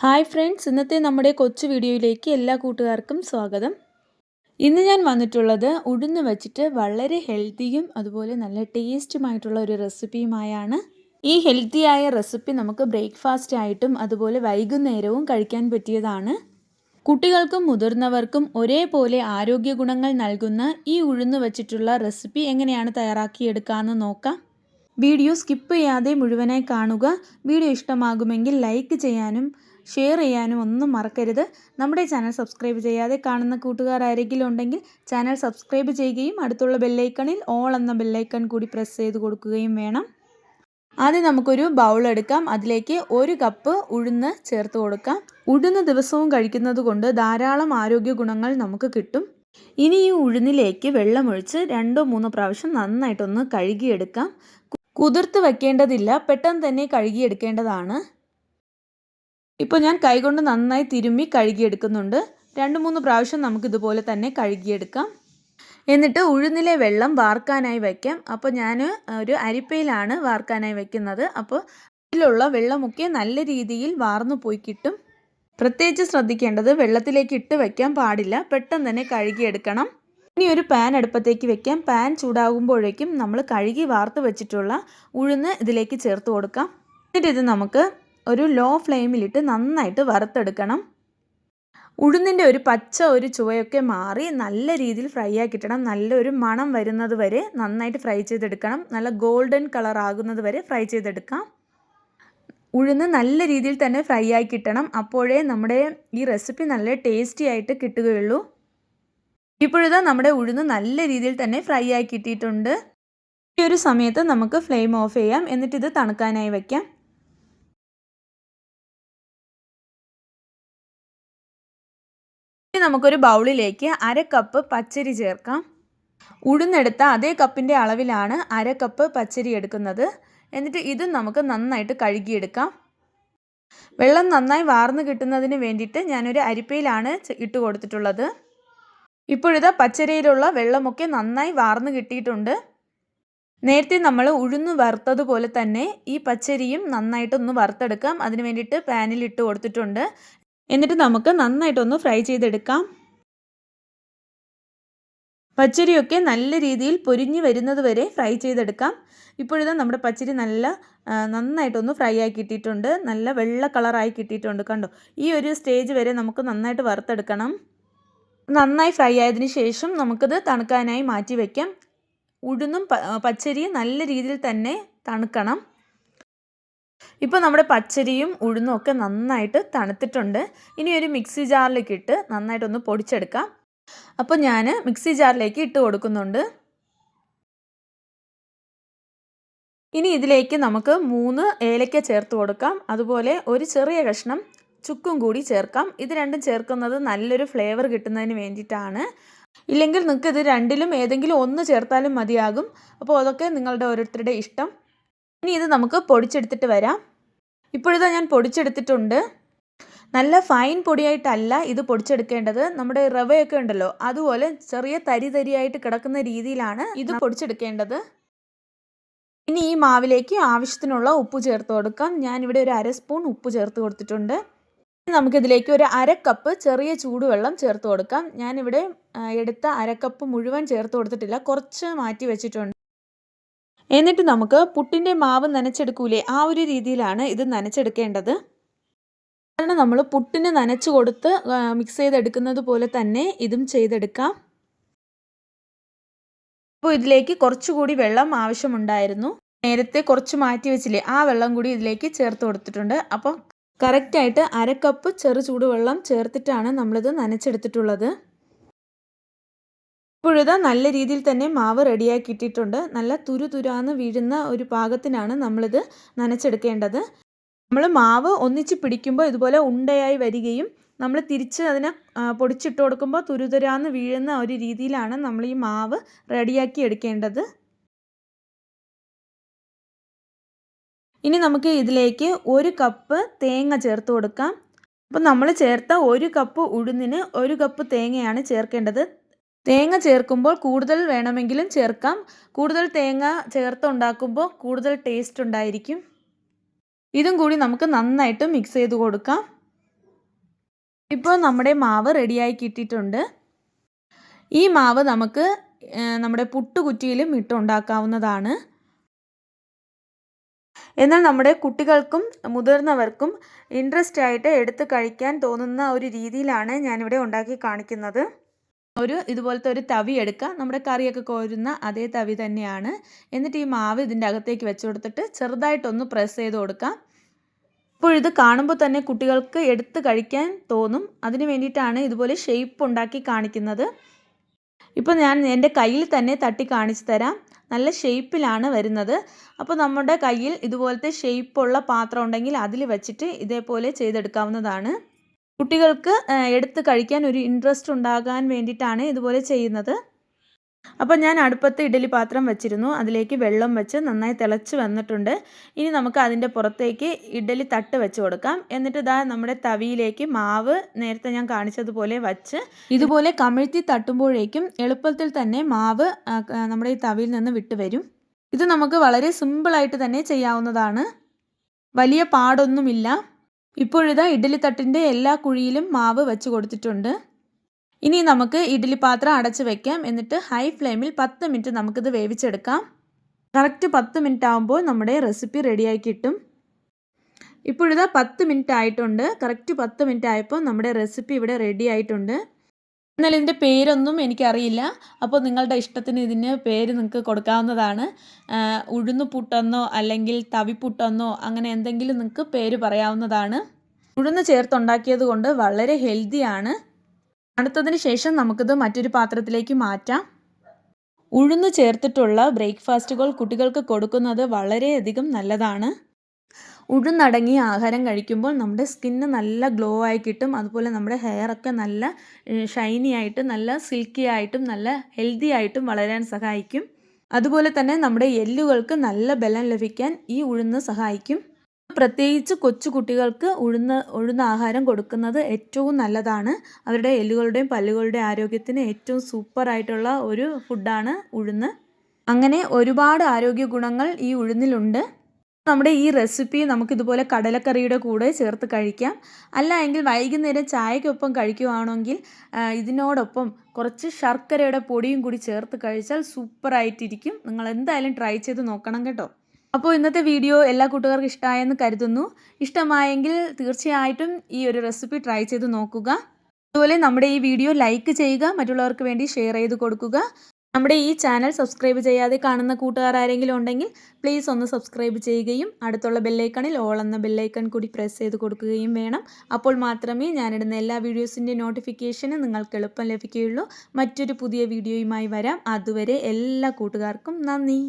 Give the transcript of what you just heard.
Hi friends ഇന്നത്തെ നമ്മുടെ കൊച്ചു വീഡിയോയിലേക്ക് എല്ലാ കൂട്ടുകാർക്കും സ്വാഗതം. ഇന്ന് ഞാൻ വന്നിട്ടുള്ളത് ഉഴുന്ന് വെച്ചിട്ട് വളരെ ഹെൽത്തിയും അതുപോലെ നല്ല ടേസ്റ്റുമായിട്ടുള്ള ഒരു റെസിപ്പിയുമായാണ്. ഈ ഹെൽത്തിയായ റെസിപ്പി നമുക്ക് ബ്രേക്ക്ഫാസ്റ്റ് ആയിട്ടും അതുപോലെ വൈകുന്നേരവും കഴിക്കാൻ പറ്റിയതാണ്. കുട്ടികൾക്കും മുതിർന്നവർക്കും ഒരേപോലെ ആരോഗ്യ ഗുണങ്ങൾ നൽകുന്ന ഈ ഉഴുന്ന് വെച്ചിട്ടുള്ള റെസിപ്പി എങ്ങനെയാണ് തയ്യാറാക്കിയെടുക്കാമെന്ന് നോക്കാം. വീഡിയോ സ്കിപ്പ് ചെയ്യാതെ മുഴുവനായി കാണുക. വീഡിയോ ഇഷ്ടമാകുമെങ്കിൽ ലൈക്ക് ചെയ്യാനും ഷെയർ ചെയ്യാനും ഒന്നും മറക്കരുത്. നമ്മുടെ ചാനൽ സബ്സ്ക്രൈബ് ചെയ്യാതെ കാണുന്ന കൂട്ടുകാർ ആരെങ്കിലും ഉണ്ടെങ്കിൽ ചാനൽ സബ്സ്ക്രൈബ് ചെയ്യുകയും അടുത്തുള്ള ബെല്ലൈക്കണിൽ ഓൾ എന്ന ബെല്ലൈക്കൺ കൂടി പ്രസ് ചെയ്ത് കൊടുക്കുകയും വേണം. ആദ്യം നമുക്കൊരു ബൗൾ എടുക്കാം. അതിലേക്ക് ഒരു കപ്പ് ഉഴുന്ന് ചേർത്ത് കൊടുക്കാം. ഉഴുന്ന് ദിവസവും കഴിക്കുന്നത് കൊണ്ട് ധാരാളം ആരോഗ്യ ഗുണങ്ങൾ നമുക്ക് കിട്ടും. ഇനി ഈ ഉഴുന്നിലേക്ക് വെള്ളമൊഴിച്ച് രണ്ടോ മൂന്നോ പ്രാവശ്യം നന്നായിട്ടൊന്ന് കഴുകിയെടുക്കാം. കുതിർത്ത് വെക്കേണ്ടതില്ല. പെട്ടെന്ന് തന്നെ കഴുകിയെടുക്കേണ്ടതാണ്. ഇപ്പോൾ ഞാൻ കൈകൊണ്ട് നന്നായി തിരുമ്മി കഴുകിയെടുക്കുന്നുണ്ട്. രണ്ട് മൂന്ന് പ്രാവശ്യം നമുക്ക് ഇതുപോലെ തന്നെ കഴുകിയെടുക്കാം. എന്നിട്ട് ഉഴുന്നിലെ വെള്ളം വാർക്കാനായി വയ്ക്കാം. അപ്പോൾ ഞാൻ ഒരു അരിപ്പയിലാണ് വാർക്കാനായി വയ്ക്കുന്നത്. അപ്പോൾ ഇതിലുള്ള വെള്ളമൊക്കെ നല്ല രീതിയിൽ വാർന്നു പോയി കിട്ടും. പ്രത്യേകിച്ച് ശ്രദ്ധിക്കേണ്ടത് വെള്ളത്തിലേക്ക് ഇട്ട് വയ്ക്കാൻ പാടില്ല. പെട്ടെന്ന് തന്നെ കഴുകിയെടുക്കണം. ഇനി ഒരു പാൻ അടുപ്പത്തേക്ക് വെക്കാം പാൻ ചൂടാകുമ്പോഴേക്കും നമ്മൾ കഴുകി വാർത്ത് വെച്ചിട്ടുള്ള ഉഴുന്ന് ഇതിലേക്ക് ചേർത്ത് കൊടുക്കാം. എന്നിട്ട് ഇത് നമുക്ക് ഒരു ലോ ഫ്ലെയിമിലിട്ട് നന്നായിട്ട് വറുത്തെടുക്കണം. ഉഴുന്നിന്റെ ഒരു പച്ച ഒരു ചുവയൊക്കെ മാറി നല്ല രീതിയിൽ ഫ്രൈ ആക്കിയിട്ടണം നല്ലൊരു മണം വരുന്നത് വരെ നന്നായിട്ട് ഫ്രൈ ചെയ്തെടുക്കണം. നല്ല ഗോൾഡൻ കളർ ആകുന്നത് വരെ ഫ്രൈ ചെയ്തെടുക്കാം. ഉഴുന്ന് നല്ല രീതിയിൽ തന്നെ ഫ്രൈ ആയി കിട്ടണം അപ്പോഴേ നമ്മുടെ ഈ റെസിപ്പി നല്ല ടേസ്റ്റി ആയിട്ട് കിട്ടുകയുള്ളൂ. ഇപ്പോഴിതാ നമ്മുടെ ഉഴുന്ന് നല്ല രീതിയിൽ തന്നെ ഫ്രൈ ആയി കിട്ടിയിട്ടുണ്ട് ഈ ഒരു സമയത്ത് നമുക്ക് ഫ്ലെയിം ഓഫ് ചെയ്യാം. എന്നിട്ട് ഇത് തണുക്കാനായി വയ്ക്കാം. നമുക്കൊരു ബൗളിലേക്ക് അര കപ്പ് പച്ചരി ചേർക്കാം. ഉഴുന്നെടുത്ത അതേ കപ്പിന്റെ അളവിലാണ് അര കപ്പ് പച്ചരി എടുക്കുന്നത്. എന്നിട്ട് ഇത് നമുക്ക് നന്നായിട്ട് കഴുകിയെടുക്കാം. വെള്ളം നന്നായി വാർന്നു കിട്ടുന്നതിന് വേണ്ടിയിട്ട് ഞാനൊരു അരിപ്പയിലാണ് ഇട്ട് കൊടുത്തിട്ടുള്ളത്. ഇപ്പോഴത്തെ പച്ചരിയിലുള്ള വെള്ളമൊക്കെ നന്നായി വാർന്നു കിട്ടിയിട്ടുണ്ട്. നേരത്തെ നമ്മൾ ഉഴുന്ന് വറുത്തതുപോലെ തന്നെ ഈ പച്ചരിയും നന്നായിട്ടൊന്ന് വറുത്തെടുക്കാം. അതിന് വേണ്ടിയിട്ട് പാനിൽ ഇട്ട് കൊടുത്തിട്ടുണ്ട്. എന്നിട്ട് നമുക്ക് നന്നായിട്ടൊന്ന് ഫ്രൈ ചെയ്തെടുക്കാം. പച്ചരിയൊക്കെ നല്ല രീതിയിൽ പൊരിഞ്ഞ് വരുന്നത് വരെ ഫ്രൈ ചെയ്തെടുക്കാം. ഇപ്പോഴിതാ നമ്മുടെ പച്ചരി നല്ല നന്നായിട്ടൊന്ന് ഫ്രൈ ആയി കിട്ടിയിട്ടുണ്ട്. നല്ല വെള്ള കളറായി കിട്ടിയിട്ടുണ്ട് കണ്ടോ? ഈ ഒരു സ്റ്റേജ് വരെ നമുക്ക് നന്നായിട്ട് വറുത്തെടുക്കണം. നന്നായി ഫ്രൈ ആയതിനു ശേഷം നമുക്കിത് തണുക്കാനായി മാറ്റി വയ്ക്കാം ഉഴുന്നും പച്ചരിയും നല്ല രീതിയിൽ തന്നെ തണുക്കണം. ഇപ്പോൾ നമ്മുടെ പച്ചരിയും ഉഴുന്നും ഒക്കെ നന്നായിട്ട് തണുത്തിട്ടുണ്ട്. ഇനി ഒരു മിക്സി ജാറിലേക്ക് ഇട്ട് നന്നായിട്ടൊന്ന് പൊടിച്ചെടുക്കാം. അപ്പോൾ ഞാൻ മിക്സി ജാറിലേക്ക് ഇട്ട് കൊടുക്കുന്നുണ്ട്. ഇനി ഇതിലേക്ക് നമുക്ക് മൂന്ന് ഏലക്ക ചേർത്ത് കൊടുക്കാം. അതുപോലെ ഒരു ചെറിയ കഷ്ണം ചുക്കും കൂടി ചേർക്കാം. ഇത് രണ്ടും ചേർക്കുന്നത് നല്ലൊരു ഫ്ലേവർ കിട്ടുന്നതിന് വേണ്ടിയിട്ടാണ്. ഇല്ലെങ്കിൽ നിങ്ങൾക്ക് ഇത് രണ്ടിലും ഏതെങ്കിലും ഒന്ന് ചേർത്താലും മതിയാകും. അപ്പോൾ അതൊക്കെ നിങ്ങളുടെ ഓരോരുത്തരുടെ ഇഷ്ടം. ഇനി ഇത് നമുക്ക് പൊടിച്ചെടുത്തിട്ട് വരാം. ഇപ്പോഴിതാ ഞാൻ പൊടിച്ചെടുത്തിട്ടുണ്ട്. നല്ല ഫൈൻ പൊടിയായിട്ടല്ല ഇത് പൊടിച്ചെടുക്കേണ്ടത്. നമ്മുടെ റവയൊക്കെ ഉണ്ടല്ലോ അതുപോലെ ചെറിയ തരി തരിയായിട്ട് കിടക്കുന്ന രീതിയിലാണ് ഇത് പൊടിച്ചെടുക്കേണ്ടത്. ഇനി ഈ മാവിലേക്ക് ആവശ്യത്തിനുള്ള ഉപ്പ് ചേർത്ത് കൊടുക്കാം. ഞാനിവിടെ ഒരു അര സ്പൂൺ ഉപ്പ് ചേർത്ത് കൊടുത്തിട്ടുണ്ട്. നമുക്കിതിലേക്ക് ഒരു അര കപ്പ് ചെറിയ ചൂടുവെള്ളം ചേർത്ത് കൊടുക്കാം. ഞാനിവിടെ എടുത്ത അര കപ്പ് മുഴുവൻ ചേർത്ത് കൊടുത്തിട്ടില്ല. കുറച്ച് മാറ്റി വെച്ചിട്ടുണ്ട്. എന്നിട്ട് നമുക്ക് പുട്ടിന്റെ മാവ് നനച്ചെടുക്കൂലേ? ആ ഒരു രീതിയിലാണ് ഇത് നനച്ചെടുക്കേണ്ടത്. കാരണം നമ്മൾ പുട്ടിന് നനച്ചു കൊടുത്ത് മിക്സ് ചെയ്തെടുക്കുന്നത് പോലെ തന്നെ ഇതും ചെയ്തെടുക്കാം. അപ്പോൾ ഇതിലേക്ക് കുറച്ചുകൂടി വെള്ളം ആവശ്യമുണ്ടായിരുന്നു. നേരത്തെ കുറച്ച് മാറ്റി വെച്ചില്ലേ ആ വെള്ളം കൂടി ഇതിലേക്ക് ചേർത്ത് കൊടുത്തിട്ടുണ്ട്. അപ്പോൾ കറക്റ്റായിട്ട് അര കപ്പ് ചെറു ചൂടുവെള്ളം ചേർത്തിട്ടാണ് നമ്മളിത് നനച്ചെടുത്തിട്ടുള്ളത്. ഇപ്പോഴിതാ നല്ല രീതിയിൽ തന്നെ മാവ് റെഡിയാക്കി ഇട്ടിട്ടുണ്ട് നല്ല തുരു തുരാന്ന് വീഴുന്ന ഒരു പാകത്തിനാണ് നമ്മളിത് നനച്ചെടുക്കേണ്ടത്. നമ്മൾ മാവ് ഒന്നിച്ച് പിടിക്കുമ്പോൾ ഇതുപോലെ ഉണ്ടയായി വരികയും നമ്മൾ തിരിച്ച് അതിനെ പൊടിച്ചിട്ട് കൊടുക്കുമ്പോൾ തുരുതുരാന്ന് വീഴുന്ന ഒരു രീതിയിലാണ് നമ്മൾ ഈ മാവ് റെഡിയാക്കി എടുക്കേണ്ടത്. ഇനി നമുക്ക് ഇതിലേക്ക് ഒരു കപ്പ് തേങ്ങ ചേർത്ത് കൊടുക്കാം. അപ്പോൾ നമ്മൾ ചേർത്ത ഒരു കപ്പ് ഉഴുന്നിന് ഒരു കപ്പ് തേങ്ങയാണ് ചേർക്കേണ്ടത്. തേങ്ങ ചേർക്കുമ്പോൾ കൂടുതൽ വേണമെങ്കിലും ചേർക്കാം. കൂടുതൽ തേങ്ങ ചേർത്ത് ഉണ്ടാക്കുമ്പോൾ കൂടുതൽ ടേസ്റ്റ് ഉണ്ടായിരിക്കും. ഇതും കൂടി നമുക്ക് നന്നായിട്ട് മിക്സ് ചെയ്ത് കൊടുക്കാം. ഇപ്പോൾ നമ്മുടെ മാവ് റെഡിയായി കിട്ടിയിട്ടുണ്ട്. ഈ മാവ് നമുക്ക് നമ്മുടെ പുട്ടുകുറ്റിയിലും ഇട്ടുണ്ടാക്കാവുന്നതാണ് എന്നാൽ നമ്മുടെ കുട്ടികൾക്കും മുതിർന്നവർക്കും ഇൻട്രസ്റ്റ് ആയിട്ട് എടുത്ത് കഴിക്കാൻ തോന്നുന്ന ഒരു രീതിയിലാണ് ഞാനിവിടെ ഉണ്ടാക്കി കാണിക്കുന്നത്. ഒരു ഇതുപോലത്തെ ഒരു തവി എടുക്കുക. നമ്മുടെ കറിയൊക്കെ കോരുന്ന അതേ തവി തന്നെയാണ്. എന്നിട്ട് ഈ മാവ് ഇതിന്റെ അകത്തേക്ക് വെച്ച് കൊടുത്തിട്ട് ചെറുതായിട്ടൊന്ന് പ്രസ് ചെയ്ത് കൊടുക്കാം അപ്പോൾ ഇത് കാണുമ്പോൾ തന്നെ കുട്ടികൾക്ക് എടുത്ത് കഴിക്കാൻ തോന്നും. അതിന് വേണ്ടിയിട്ടാണ് ഇതുപോലെ ഷേപ്പ് ഉണ്ടാക്കി കാണിക്കുന്നത്. ഇപ്പോൾ ഞാൻ എന്റെ കയ്യിൽ തന്നെ തട്ടി കാണിച്ചു തരാം. നല്ല ഷേപ്പിലാണ് വരുന്നത്. അപ്പോൾ നമ്മുടെ കയ്യിൽ ഇതുപോലത്തെ ഷേപ്പുള്ള പാത്രം ഉണ്ടെങ്കിൽ അതിൽ വെച്ചിട്ട് ഇതേപോലെ ചെയ്തെടുക്കാവുന്നതാണ്. കുട്ടികൾക്ക് എടുത്ത് കഴിക്കാൻ ഒരു ഇൻട്രസ്റ്റ് ഉണ്ടാകാൻ വേണ്ടിയിട്ടാണ് ഇതുപോലെ ചെയ്യുന്നത്. അപ്പോൾ ഞാൻ അടുപ്പത്ത് ഇഡലി പാത്രം വെച്ചിരുന്നു. അതിലേക്ക് വെള്ളം വെച്ച് നന്നായി തിളച്ച് വന്നിട്ടുണ്ട്. ഇനി നമുക്ക് അതിന്റെ പുറത്തേക്ക് ഇഡലി തട്ട് വെച്ച് കൊടുക്കാം. എന്നിട്ട് ഇതാ നമ്മുടെ തവിയിലേക്ക് മാവ് നേരത്തെ ഞാൻ കാണിച്ചതുപോലെ വച്ച് ഇതുപോലെ കമിഴ്ത്തി തട്ടുമ്പോഴേക്കും എളുപ്പത്തിൽ തന്നെ മാവ് നമ്മുടെ ഈ തവിയിൽ നിന്ന് വിട്ട് വരും. ഇത് നമുക്ക് വളരെ സിമ്പിളായിട്ട് തന്നെ ചെയ്യാവുന്നതാണ്. വലിയ പാടൊന്നുമില്ല. ഇപ്പോഴിതാ ഇഡ്ഡലി തട്ടിന്റെ എല്ലാ കുഴിയിലും മാവ് വെച്ച് കൊടുത്തിട്ടുണ്ട്. ഇനി നമുക്ക് ഇഡ്ഡലി പാത്രം അടച്ച് വെക്കാം. എന്നിട്ട് ഹൈ ഫ്ലെയിമിൽ പത്ത് മിനിറ്റ് നമുക്കിത് വേവിച്ചെടുക്കാം. കറക്റ്റ് പത്ത് മിനിറ്റ് ആകുമ്പോൾ നമ്മുടെ റെസിപ്പി റെഡിയായി കിട്ടും. ഇപ്പോഴിതാ പത്ത് മിനിറ്റ് ആയിട്ടുണ്ട്. കറക്റ്റ് പത്ത് മിനിറ്റ് ആയപ്പോൾ നമ്മുടെ റെസിപ്പി ഇവിടെ റെഡി ആയിട്ടുണ്ട്. എന്നാൽ ഇതിന്റെ പേരൊന്നും എനിക്കറിയില്ല. അപ്പോൾ നിങ്ങളുടെ ഇഷ്ടത്തിന് ഇതിന് പേര് നിങ്ങൾക്ക് കൊടുക്കാവുന്നതാണ്. ഉഴുന്ന് പുട്ടെന്നോ അല്ലെങ്കിൽ തവിപ്പുട്ടെന്നോ അങ്ങനെ എന്തെങ്കിലും നിങ്ങൾക്ക് പേര് പറയാവുന്നതാണ്. ഉഴുന്ന് ചേർത്തുണ്ടാക്കിയത് കൊണ്ട് വളരെ ഹെൽത്തിയാണ്. തണുത്തതിന് ശേഷം നമുക്കിത് മറ്റൊരു പാത്രത്തിലേക്ക് മാറ്റാം. ഉഴുന്ന് ചേർത്തിട്ടുള്ള ബ്രേക്ക്ഫാസ്റ്റുകൾ കുട്ടികൾക്ക് കൊടുക്കുന്നത് വളരെയധികം നല്ലതാണ്. ഉഴുന്നടങ്ങിയ ആഹാരം കഴിക്കുമ്പോൾ നമ്മുടെ സ്കിന്ന് നല്ല ഗ്ലോ ആയി കിട്ടും. അതുപോലെ നമ്മുടെ ഹെയറൊക്കെ നല്ല ഷൈനി ആയിട്ട് നല്ല സിൽക്കി ആയിട്ടും നല്ല ഹെൽത്തി ആയിട്ടും വളരാൻ സഹായിക്കും. അതുപോലെ തന്നെ നമ്മുടെ എല്ലുകൾക്ക് നല്ല ബലം ലഭിക്കാൻ ഈ ഉഴുന്ന് സഹായിക്കും. പ്രത്യേകിച്ച് കൊച്ചു കുട്ടികൾക്ക് ഉഴുന്ന് ഉഴുന്ന ആഹാരം കൊടുക്കുന്നത് ഏറ്റവും നല്ലതാണ്. അവരുടെ എല്ലുകളുടെയും പല്ലുകളുടെയും ആരോഗ്യത്തിന് ഏറ്റവും സൂപ്പറായിട്ടുള്ള ഒരു ഫുഡാണ് ഉഴുന്ന്. അങ്ങനെ ഒരുപാട് ആരോഗ്യ ഗുണങ്ങൾ ഈ ഉഴുന്നിലുണ്ട്. നമ്മുടെ ഈ റെസിപ്പി നമുക്കിതുപോലെ കടലക്കറിയുടെ കൂടെ ചേർത്ത് കഴിക്കാം. അല്ല എങ്കിൽ വൈകുന്നേരം ചായക്കൊപ്പം കഴിക്കുവാണെങ്കിൽ ഇതിനോടൊപ്പം കുറച്ച് ശർക്കരയുടെ പൊടിയും കൂടി ചേർത്ത് കഴിച്ചാൽ സൂപ്പറായിട്ടിരിക്കും. നിങ്ങൾ എന്തായാലും ട്രൈ ചെയ്ത് നോക്കണം കേട്ടോ. അപ്പോൾ ഇന്നത്തെ വീഡിയോ എല്ലാ കൂട്ടുകാർക്കും ഇഷ്ടമായെന്ന് കരുതുന്നു. ഇഷ്ടമായെങ്കിൽ തീർച്ചയായിട്ടും ഈ ഒരു റെസിപ്പി ട്രൈ ചെയ്ത് നോക്കുക. അതുപോലെ നമ്മുടെ ഈ വീഡിയോ ലൈക്ക് ചെയ്യുക മറ്റുള്ളവർക്ക് വേണ്ടി ഷെയർ ചെയ്ത് കൊടുക്കുക. നമ്മുടെ ഈ ചാനൽ സബ്സ്ക്രൈബ് ചെയ്യാതെ കാണുന്ന കൂട്ടുകാർ ആരെങ്കിലും ഉണ്ടെങ്കിൽ പ്ലീസ് ഒന്ന് സബ്സ്ക്രൈബ് ചെയ്യുകയും അടുത്തുള്ള ബെല്ലൈക്കണിൽ ഓൾ എന്ന ബെല്ലൈക്കൺ കൂടി പ്രസ് ചെയ്ത് കൊടുക്കുകയും വേണം. അപ്പോൾ മാത്രമേ ഞാനിടുന്ന എല്ലാ വീഡിയോസിന്റെ നോട്ടിഫിക്കേഷനും നിങ്ങൾക്ക് എളുപ്പം ലഭിക്കുകയുള്ളൂ. മറ്റൊരു പുതിയ വീഡിയോയുമായി വരാം. അതുവരെ എല്ലാ കൂട്ടുകാർക്കും നന്ദി.